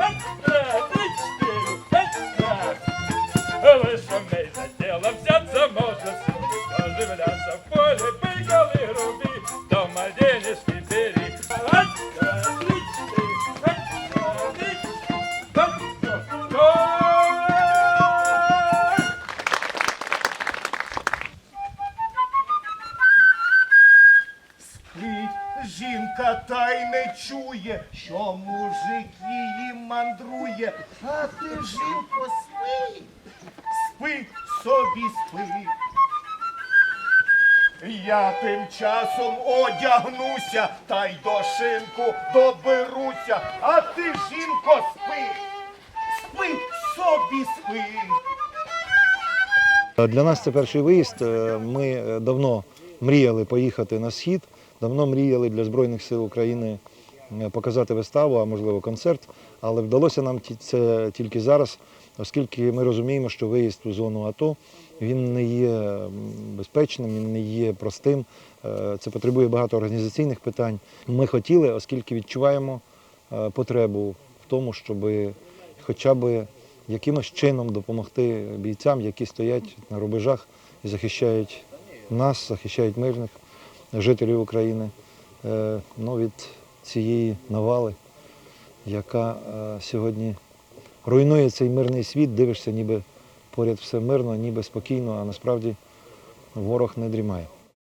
tất жінка та й не чує, що мужик її мандрує. А ти, жінко, спи, спи собі спи. Я тим часом одягнуся та й до шинку доберуся. А ти, жінко, спи, спи собі спи. Для нас це перший виїзд. Е, Ми е, давно мріяли поїхати на схід, давно мріяли для Збройних сил України е, показати виставу, а можливо концерт. Але вдалося нам це тільки зараз, оскільки ми розуміємо, що виїзд у зону АТО він не є безпечним, він не є простим. Е, Це потребує багато організаційних питань. Ми хотіли, оскільки відчуваємо е, потребу в тому, щоб хоча б якимось чином допомогти бійцям, які стоять на рубежах і захищають нас, захищають мирних жителів України е, ну, від цієї навали, яка е, сьогодні руйнує цей мирний світ, дивишся, ніби поряд все мирно, ніби спокійно, а насправді ворог не дрімає.